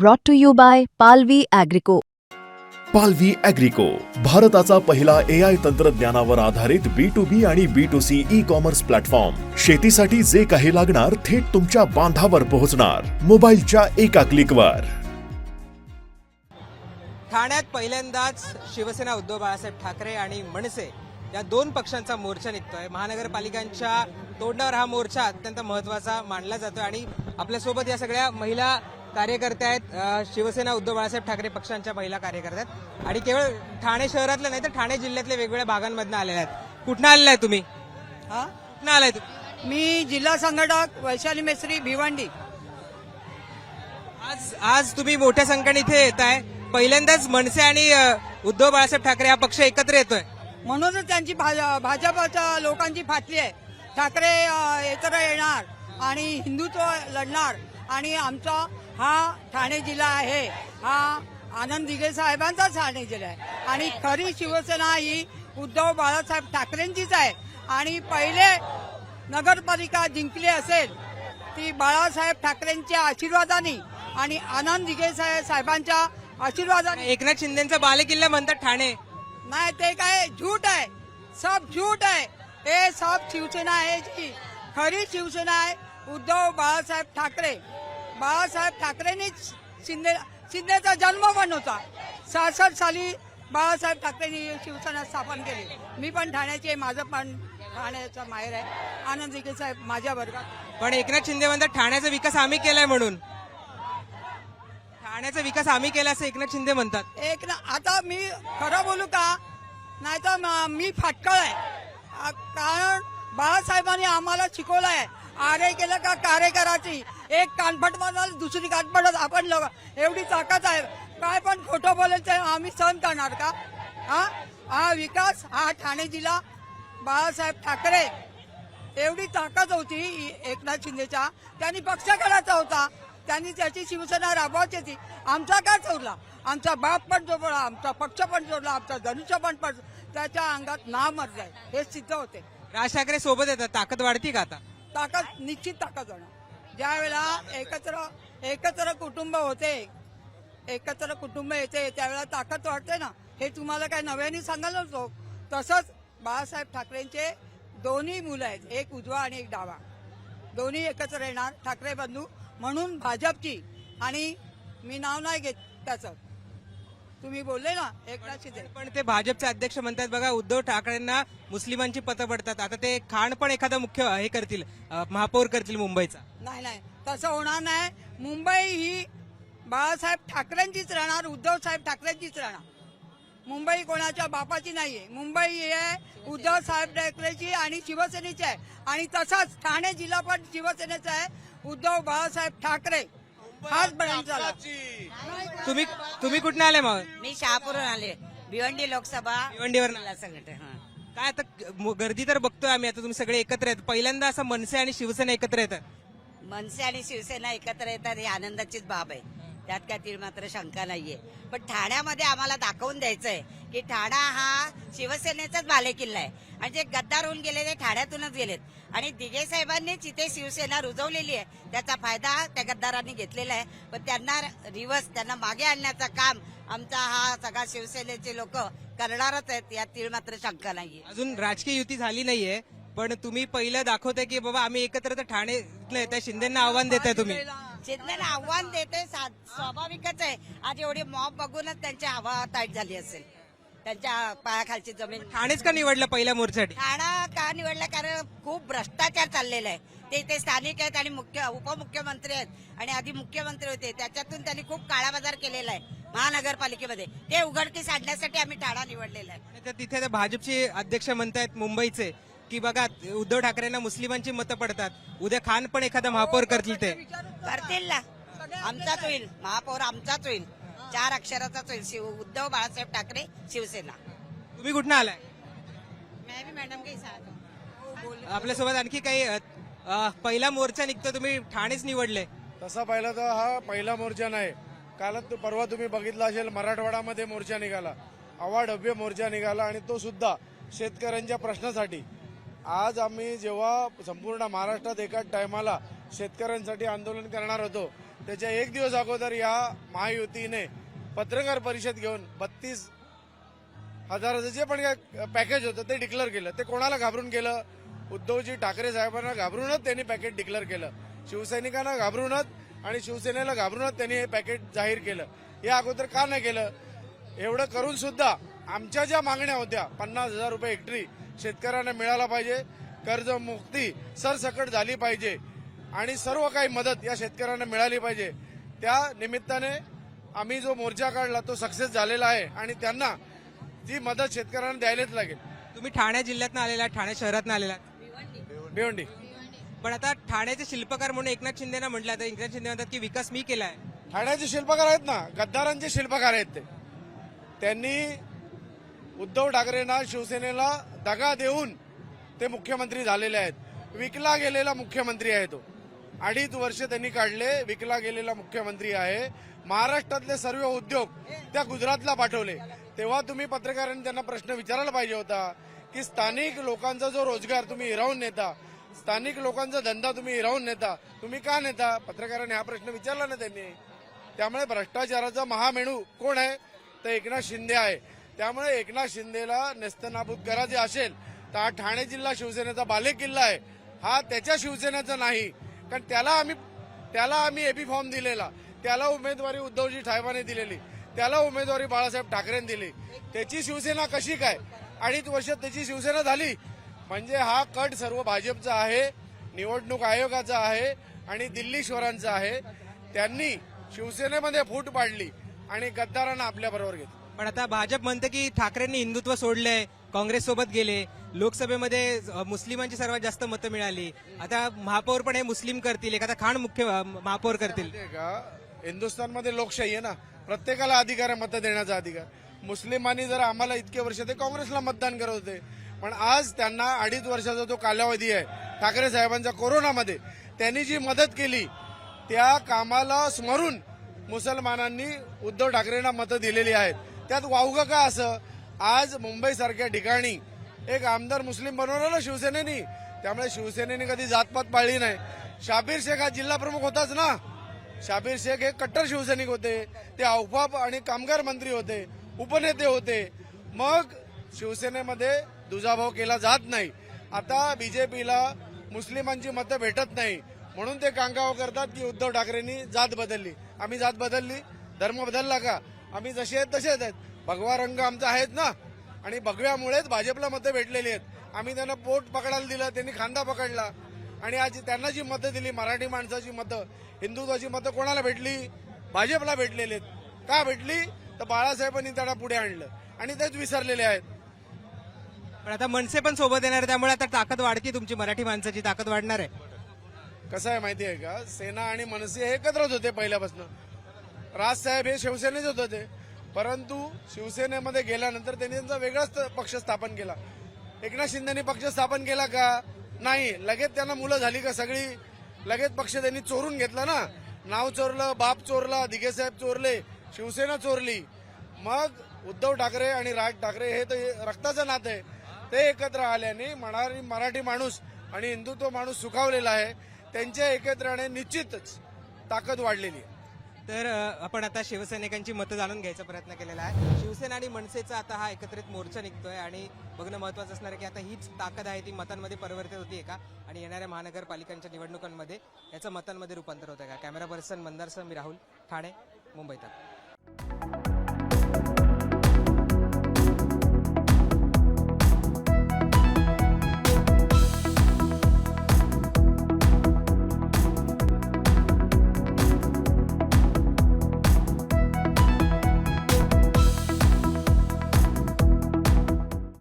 brought to you by Palvi Agrico. पालवी अॅग्रिको भारताचा पहिला ए आय तंत्रज्ञानावर आधारित बी टू बी आणि B to C e commerce platform शेतीसाठी जे काही लागणार थेट तुमच्या बांधावर पोहोचणार. मोबाईलच्या एका क्लिकवर ठाण्यात पहिल्यांदाच शिवसेना उद्धव बाळासाहेब ठाकरे आणि मनसे या दोन पक्षांचा मोर्चा निघतोय. महानगरपालिकांच्या तोंडावर हा मोर्चा अत्यंत महत्त्वाचा मानला जातोय आणि आपल्यासोबत या सगळ्या महिला कार्यकर्त्या आहेत शिवसेना उद्धव बाळासाहेब ठाकरे पक्षांच्या महिला कार्यकर्त्या आहेत. आणि केवळ ठाणे शहरातल्या नाही तर ठाणे जिल्ह्यातल्या वेगवेगळ्या भागांमधून आलेल्या आहेत. कुठनं आलेला आहे तुम्ही? हा? कुठनं आलाय मी जिल्हा संघटक वैशाली मेस्त्री भिवंडी. आज आज तुम्ही मोठ्या संख्येने इथे येत आहे. पहिल्यांदाच मनसे आणि उद्धव बाळासाहेब ठाकरे हा पक्ष एकत्र येतोय. म्हणूनच त्यांची भाजपच्या लोकांची फाटली आहे. ठाकरे एकत्र येणार आणि हिंदुत्व लढणार आणि आमचा हा ठाणे जिल्हा आहे. हा आनंद दिघे साहेबांचा ठाणे जिल्हा आहे. आणि खरी शिवसेना ही उद्धव बाळासाहेब ठाकरेंचीच आहे. आणि पहिले नगरपालिका जिंकली असेल ती बाळासाहेब ठाकरेंच्या आशीर्वादाने आणि आनंद दिघे साहेब- साहेबांच्या आशीर्वादाने. एकनाथ शिंदेचा बालेकिल्ला म्हणतात ठाणे. नाही ते काय झूठ आहे. सब झूठ आहे. हे सब शिवसेना आहे खरी शिवसेना आहे उद्धव बाळासाहेब ठाकरे. बाळासाहेब ठाकरेंनीच शिंदे शिंदेचा जन्म पण होता. सहासष्ट साली बाळासाहेब ठाकरेंनी शिवसेना स्थापन केली. मी पण ठाण्याची माझं पण ठाण्याचा माहेर आहे. आनंद दिघे साहेब माझ्या वर्गात. पण एकनाथ शिंदे म्हणतात ठाण्याचा विकास आम्ही केलाय म्हणून. ठाण्याचा विकास आम्ही केला असं एकनाथ शिंदे म्हणतात. एक ना आता मी खरं बोलू का? नाही तर मी फाटकळ आहे. कारण बाळासाहेबांनी आम्हाला शिकवलं आहे आरे केलं का कार्य करायची एक कानफट म्हणाल दुसरी कानफट आपण लोक एवढी ताकद आहे. काय पण खोटं बोलेल ते आम्ही सहन करणार का? हा? हा विकास हा ठाणे जिल्हा. बाळासाहेब ठाकरे एवढी ताकद होती एकनाथ शिंदेच्या. त्यांनी पक्ष करायचा होता. त्यांनी त्याची शिवसेना राबवायची होती. आमचा काय चोरला? आमचा बाप पण चोरला आमचा पक्ष पण चोरला आमचा धनुष्य पण पण त्याच्या अंगात ना मर आहे हे सिद्ध होते. राज ठाकरे सोबत येतात. ताकद वाढती का आता? ताकद निश्चित ताकद होणार. ज्या वेळेला एकत्र एकत्र कुटुंब होते एकत्र कुटुंब येते त्यावेळेला ताकद वाटते ना हे तुम्हाला काय नव्याने सांगायला नव्हतो तसंच बाळासाहेब ठाकरेंचे दोन्ही मुलं आहेत एक उजवा आणि एक डावा. दोन्ही एकत्र येणार ठाकरे बंधू. म्हणून भाजपची आणि मी नाव नाही घेत त्याचं. तुम्ही बोलले ना एकनाथ शिंदे पण ते भाजपचे अध्यक्ष म्हणतात बघा उद्धव ठाकरेंना मुस्लिमांची पतं पडतात. आता ते खाण पण एखादा मुख्य हे करतील अ, महापौर करतील मुंबईचा. नाही नाही. तसं होणार नाही. मुंबई ही बाळासाहेब ठाकरेंचीच राहणार उद्धव साहेब ठाकरेंचीच राहणार. मुंबई कोणाच्या बापाची नाहीये. मुंबई ही आहे उद्धव साहेब ठाकरेची आणि शिवसेनेची आहे. आणि तसाच ठाणे जिल्हा पण शिवसेनेचा आहे. उद्धव बाळासाहेब ठाकरे हाच झाला. तुम्ही तुम्ही कुठनं आले मग? मी शहापूरून आले. भिवंडी लोकसभा भिवंडीवरनं. जिल्हा संघटन हा. काय आता म- गर्दी तर बघतोय आम्ही. आता तुम्ही सगळे एकत्र आहेत. पहिल्यांदा असं मनसे आणि शिवसेना एकत्र येतात. मनसे आणि शिवसेना एकत्र येतात ही आनंदाचीच बाब आहे. त्यात काय ती मात्र शंका नाहीये. पण ठाण्यामध्ये आम्हाला दाखवून द्यायचंय की ठाणा हा शिवसेनेचाच बालेकिल्ला आहे. आणि जे गद्दार होऊन गेले ते ठाण्यातूनच गेलेत. आणि दिघे साहेबांनीच इथे शिवसेना रुजवलेली आहे त्याचा फायदा त्या गद्दारांनी घेतलेला आहे. पण त्यांना रिवर्स त्यांना मागे आणण्याचं काम आमचा हा सगळा शिवसेनेचे लोक करणारच आहेत यात तीळ मात्र शंका नाहीये. अजून राजकीय युती झाली नाहीये पण तुम्ही पहिलं दाखवताय की बाबा आम्ही एकत्र तर ठाणे येत शिंदेना आव्हान देताय तुम्ही. शिंदेला आव्हान देते स्वाभाविकच आहे. आज एवढी मॉब बघूनच त्यांची हवा ताईट झाली असेल. त्यांच्या पायाखालची जमीन. ठाणेच का निवडलं पहिल्या मोर्चासाठी? ठाणा का निवडला? कारण खूप भ्रष्टाचार चाललेला आहे. ते ते स्थानिक आहेत आणि मुख्य उपमुख्यमंत्री आहेत आणि आधी मुख्यमंत्री होते. त्याच्यातून त्यांनी खूप काळाबाजार केलेला आहे महानगरपालिकेमध्ये. ते उघडकीस आणण्यासाठी आम्ही ठाणा निवडलेला आहे. तर तिथे भाजपचे अध्यक्ष म्हणतायत मुंबईचे की बगा उद्धव ठाकरेंना मुस्लिमांची मतं पडतात. उद्या खान पण एखादा महापौर करतील ते. करतील ना. आमचाच होईल. महापौर आमचाच होईल. चार अक्षराचाच होईल शिव उद्धव बाळासाहेब ठाकरे शिवसेना. तुम्ही कुठनं आलाय? मैं भी मैडम के साथ हूँ आपल्यासोबत आणखी काही अ, अ, पहिला मोर्चा निघतो तुम्ही ठाणेच निवडले. तसा पाहिला तर हा पहिला मोर्चा नाही. कालच परवा तुम्ही बघितला असेल मराठवाड्यामध्ये मोर्चा निघाला. अवाढव्य मोर्चा निघाला आणि तो सुद्धा शेतकऱ्यांच्या प्रश्नासाठी. आज आम्ही जेव्हा संपूर्ण महाराष्ट्रात एकाच टायमाला शेतकऱ्यांसाठी आंदोलन करणार होतो. त्याच्या एक दिवस अगोदर या महायुतीने पत्रकार परिषद घेऊन बत्तीस हजाराचं जे पण काय पॅकेज होतं ते डिक्लेअर केलं. ते कोणाला घाबरून केलं उद्धवजी ठाकरे साहेबांना घाबरूनच त्यांनी पॅकेज डिक्लेअर केलं. शिवसैनिकांना घाबरूनच आणि शिवसेनेला घाबरूनच त्यांनी हे पॅकेज जाहीर केलं. या अगोदर का नाही केलं? एवढं करून सुद्धा आमच्या ज्या मागण्या होत्या पन्नास हजार रुपये हेक्टरी शेतकऱ्यांना मिळाला पाहिजे. कर्जमुक्ती सरसकट झाली पाहिजे. आणि सर्व काही मदत या शेतकऱ्यांना मिळाली पाहिजे. त्या निमित्ताने आम्ही जो मोर्चा काढला तो सक्सेस झालेला आहे आणि त्यांना ती मदत शेतकऱ्यांना द्यायलाच लागेल. तुम्ही ठाणे जिल्ह्यातनं आलेला ठाणे शहरातनं आलेला. भिवंडी. पण आता ठाण्याचे शिल्पकार म्हणून एकनाथ शिंदेना म्हटलं तर एकनाथ शिंदे म्हणतात की विकास मी केलाय ठाण्याचे शिल्पकार आहेत ना गद्दारांचे शिल्पकार आहेत ते. त्यांनी उद्धव ठाकरेंना शिवसेनेला दगा देऊन ते मुख्यमंत्री झालेले आहेत. विकला गेलेला मुख्यमंत्री आहे तो. अडीच वर्ष त्यांनी काढले. विकला गेलेला मुख्यमंत्री आहे. महाराष्ट्रातले सर्व उद्योग त्या गुजरातला पाठवले. तेव्हा तुम्ही पत्रकारांनी त्यांना प्रश्न विचारायला पाहिजे होता की स्थानिक लोकांचा जो रोजगार तुम्ही हिरावून नेता स्थानिक लोकांचा धंदा तुम्ही हिरावून नेता तुम्ही का नेता? पत्रकारांनी हा प्रश्न विचारला ना त्यांनी. त्यामुळे भ्रष्टाचाराचा महामेणू कोण आहे? तर एकनाथ शिंदे आहे. त्यामुळे एकनाथ शिंदेला नेस्तनाबूत करायचे असेल तर हा ठाणे जिल्हा शिवसेनेचा बालेकिल्ला आहे. हा त्याच्या शिवसेनेचा नाही. कारण त्याला आम्ही त्याला आम्ही एपी फॉर्म दिलेला. त्याला उमेदवारी उद्धवजी साहेबांनी दिलेली. त्याला उमेदवारी बाळासाहेब ठाकरेंनी दिली. त्याची शिवसेना कशी काय? अडीच वर्षात त्याची शिवसेना झाली. म्हणजे हा कट सर्व भाजपचा आहे निवडणूक आयोगाचा आहे आणि दिल्लीश्वरांचा आहे. त्यांनी शिवसेनेमध्ये फूट पाडली आणि गद्दारांना आपल्या बरोबर घेतलं. पण आता भाजप म्हणते की ठाकरेंनी हिंदुत्व सोडलंय काँग्रेस सोबत गेले लोकसभेमध्ये मुस्लिमांची सर्वात जास्त मतं मिळाली. आता महापौर पण हे मुस्लिम करतील एखादा खाण मुख्य महापौर करतील. हिंदुस्थानमध्ये लोकशाही आहे ना प्रत्येकाला अधिकार आहे मतं देण्याचा अधिकार. मुस्लिमांनी जर आम्हाला इतके वर्ष ते काँग्रेसला मतदान करत होते पण आज त्यांना अडीच वर्षाचा जो कालावधी आहे ठाकरे साहेबांचा कोरोनामध्ये त्यांनी जी मदत केली त्या कामाला स्मरून मुसलमानांनी उद्धव ठाकरेंना मतं दिलेली आहेत. त्यात वावगं का असं? आज मुंबईसारख्या ठिकाणी एक आमदार मुस्लिम बनवलं ना शिवसेनेनी. त्यामुळे शिवसेनेने कधी जातपात पाळली नाही. शाबीर शेख हा जिल्हा प्रमुख होताच ना. शाबीर शेख हे कट्टर शिवसैनिक होते. ते औफाप आणि कामगार मंत्री होते. उपनेते होते. मग शिवसेनेमध्ये दुजाभाव केला जात नाही. आता बीजेपीला मुस्लिमांची मतं भेटत नाही. म्हणून ते कांगाव करतात की उद्धव ठाकरेंनी जात बदलली. आम्ही जात बदलली. धर्म बदलला का? आम्ही जसे आहेत तसेच आहेत. भगवा रंग आमचा आहेत ना? आणि भगव्यामुळेच भाजपला मतं भेटलेली आहेत. आम्ही त्यांना पोट पकडायला दिलं त्यांनी खांदा पकडला. आणि आज त्यांना जी मतं दिली मराठी माणसाची मतं हिंदुत्वाची मतं कोणाला भेटली? भाजपला भेटलेली आहेत. का भेटली? तर बाळासाहेबांनी त्यांना पुढे आणलं. आणि तेच विसरलेले आहेत. पण आता मनसे पण सोबत येणार त्यामुळे आता ताकद वाढती तुमची मराठी माणसाची ताकद वाढणार आहे. कसं आहे माहिती आहे का? सेना आणि मनसे हे एकत्रच होते पहिल्यापासून. राजसाहेब हे शिवसेनेच होते परंतु शिवसेनेमध्ये गेल्यानंतर त्यांनी त्यांचा वेगळाच पक्ष स्थापन केला. एकनाथ शिंदेनी पक्ष स्थापन केला का? नाही. लगेच त्यांना मुलं झाली का सगळी? लगेच पक्ष त्यांनी चोरून घेतला ना. नाव चोरलं बाप चोरला दिघेसाहेब चोरले शिवसेना चोरली. मग उद्धव ठाकरे आणि राज ठाकरे हे तर रक्ताचं नातं आहे. ते एकत्र आल्याने मराठी मराठी माणूस आणि हिंदुत्व माणूस सुखावलेला आहे. त्यांच्या एकत्राने निश्चितच ताकद वाढलेली आहे. तर आपण आता शिवसैनिकांची मतं जाणून घ्यायचा प्रयत्न केलेला आहे. शिवसेना आणि मनसेचा आता हा एकत्रित मोर्चा निघतोय आणि बघणं महत्वाचं असणार आहे की आता हीच ताकद आहे ती मतांमध्ये परिवर्तित होतीये का? आणि येणाऱ्या महानगरपालिकांच्या निवडणुकांमध्ये याचं मतांमध्ये रूपांतर होतं का? कॅमेरा पर्सन मंदारसह मी राहुल ठाणे मुंबईत